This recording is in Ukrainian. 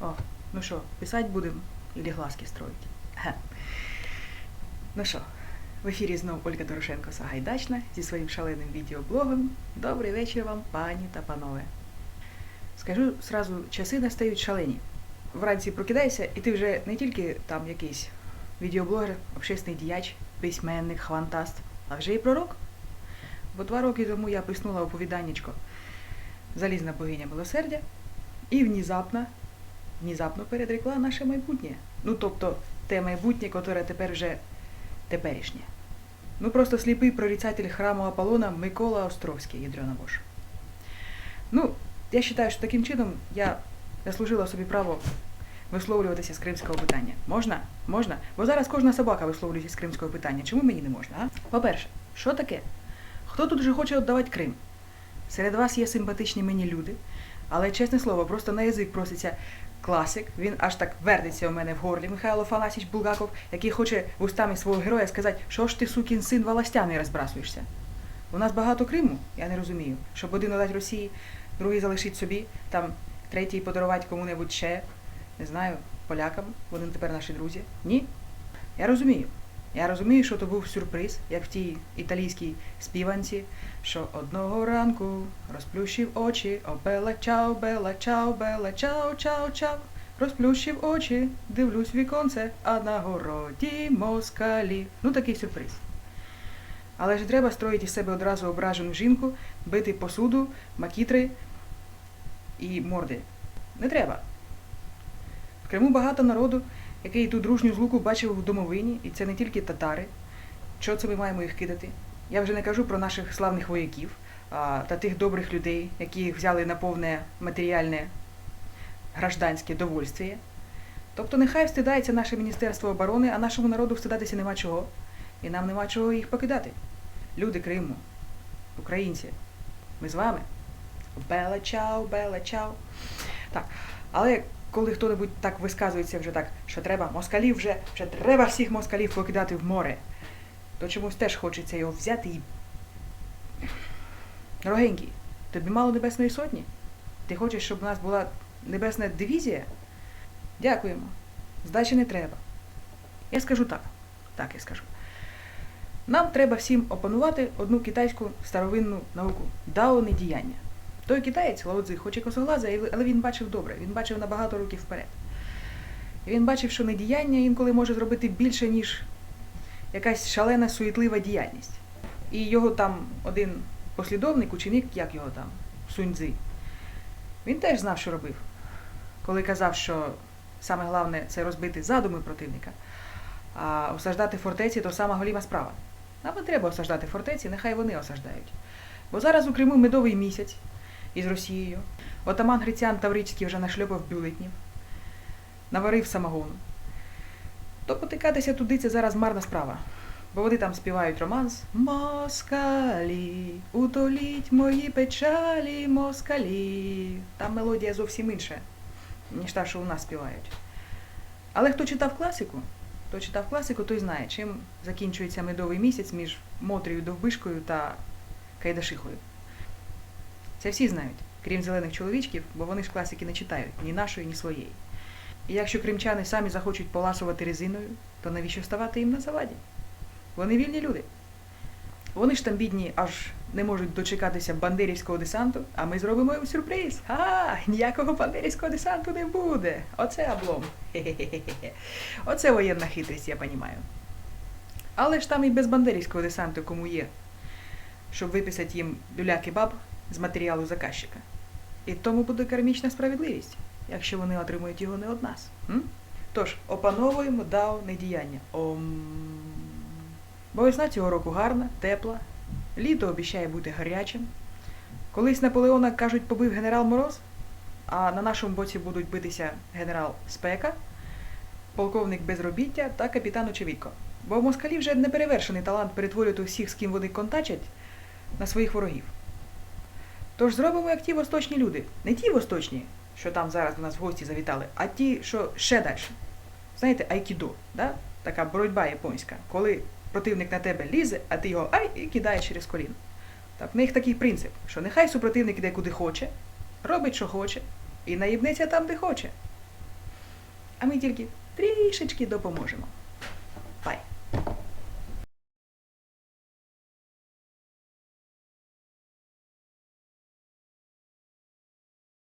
О, ну що, писать будемо или глазки строить? Ге. Ну що, в ефірі знов Ольга Дорошенко Сагайдачна зі своїм шаленим відеоблогом. Добрий вечір вам, пані та панове. Скажу сразу, часи настають шалені. Вранці прокидаєшся, і ти вже не тільки там якийсь відеоблогер, общественний діяч, письменник, хвантаст, а вже і пророк. Бо два роки тому я писнула оповіданнячко Залізна богиня милосердя і внезапно, внезапно передрекла наше майбутнє. Ну, тобто, те майбутнє, котре тепер вже теперішнє. Ну, просто сліпий прорицатель храму Аполлона Микола Островський, ядрена бож. Ну, я вважаю, що таким чином я заслужила собі право висловлюватися з кримського питання. Можна? Можна? Бо зараз кожна собака висловлюється з кримського питання. Чому мені не можна? А? По-перше, що таке? Хто тут вже хоче віддавати Крим? Серед вас є симпатичні мені люди, але чесне слово, просто на язик проситься класик. Він аж так вернеться у мене в горлі. Михайло Фанасіч Булгаков, який хоче вустами свого героя сказати, що ж ти, сукін син, властями розбрасуєшся. У нас багато Криму, я не розумію. Щоб один надати Росії, другий залишить собі, там третій подарувати кому-небудь ще, не знаю, полякам, вони тепер наші друзі. Ні? Я розумію. Я розумію, що то був сюрприз, як в тій італійській співанці, що одного ранку розплющив очі, о бела чао, бела чао, бела чао, чао, чао. Розплющив очі, дивлюсь віконце, а на городі москалі. Ну такий сюрприз. Але ж треба строїти із себе одразу ображену жінку, бити посуду, макітри і морди. Не треба. В Криму багато народу, який ту дружню злуку бачив в домовині, і це не тільки татари. Що це ми маємо їх кидати? Я вже не кажу про наших славних вояків а, та тих добрих людей, які їх взяли на повне матеріальне гражданське довольствіє. Тобто нехай встидається наше Міністерство оборони, а нашому народу встидатися нема чого. І нам нема чого їх покидати. Люди Криму, українці, ми з вами. Бела чао, бела чао. Так, але коли хто-небудь так висказується вже так, що треба москалів вже, вже треба всіх москалів покидати в море, то чомусь теж хочеться його взяти і. Дорогенький, тобі мало Небесної Сотні? Ти хочеш, щоб у нас була небесна дивізія? Дякуємо. Здачі не треба. Я скажу так. Так я скажу. Нам треба всім опанувати одну китайську старовинну науку дао недіяння. Той китаєць, Лаодзи, хоч і косоглазий, але він бачив добре, він бачив на багато років вперед. Він бачив, що недіяння інколи може зробити більше, ніж якась шалена суетлива діяльність. І його там один послідовник, ученик, як його там, Суньцзи, він теж знав, що робив, коли казав, що саме головне це розбити задуми противника, а осаждати фортеці то сама голіма справа. Нам не треба осаждати фортеці, нехай вони осаждають. Бо зараз у Криму медовий місяць із Росією. Отаман Грицян Таврицький вже нашльопав бюлетнів, наварив самогону. То потикатися туди це зараз марна справа. Бо вони там співають романс Москалі, утоліть мої печалі, москалі. Там мелодія зовсім інша, ніж та, що у нас співають. Але хто читав класику, хто читав класику, той знає, чим закінчується медовий місяць між Мотрією Довбишкою та Кайдашихою. Це всі знають, крім зелених чоловічків, бо вони ж класики не читають ні нашої, ні своєї. І якщо кримчани самі захочуть поласувати резиною, то навіщо ставати їм на заваді? Вони вільні люди. Вони ж там бідні, аж не можуть дочекатися бандерівського десанту, а ми зробимо їм сюрприз. Ага, ніякого бандерівського десанту не буде. Оце облом. Хе-хе-хе. Оце воєнна хитрість, я понімаю. Але ж там і без бандерівського десанту кому є, щоб виписати їм люляки баб з матеріалу заказчика. І тому буде кармічна справедливість, якщо вони отримують його не від нас. М? Тож, опановуємо дао недіяння. Ом. Бо весна цього року гарна, тепла, літо обіцяє бути гарячим. Колись Наполеона, кажуть, побив генерал Мороз, а на нашому боці будуть битися генерал Спека, полковник Безробіття та капітан Очевидько. Бо в москалі вже неперевершений талант перетворювати всіх, з ким вони контачать, на своїх ворогів. Тож зробимо, як ті восточні люди. Не ті восточні, що там зараз до нас в гості завітали, а ті, що ще далі. Знаєте, айкідо, да? така боротьба японська, коли противник на тебе лізе, а ти його ай і кидає через коліно. Так, в них такий принцип, що нехай супротивник іде куди хоче, робить, що хоче, і наїбнеться там, де хоче. а ми тільки трішечки допоможемо.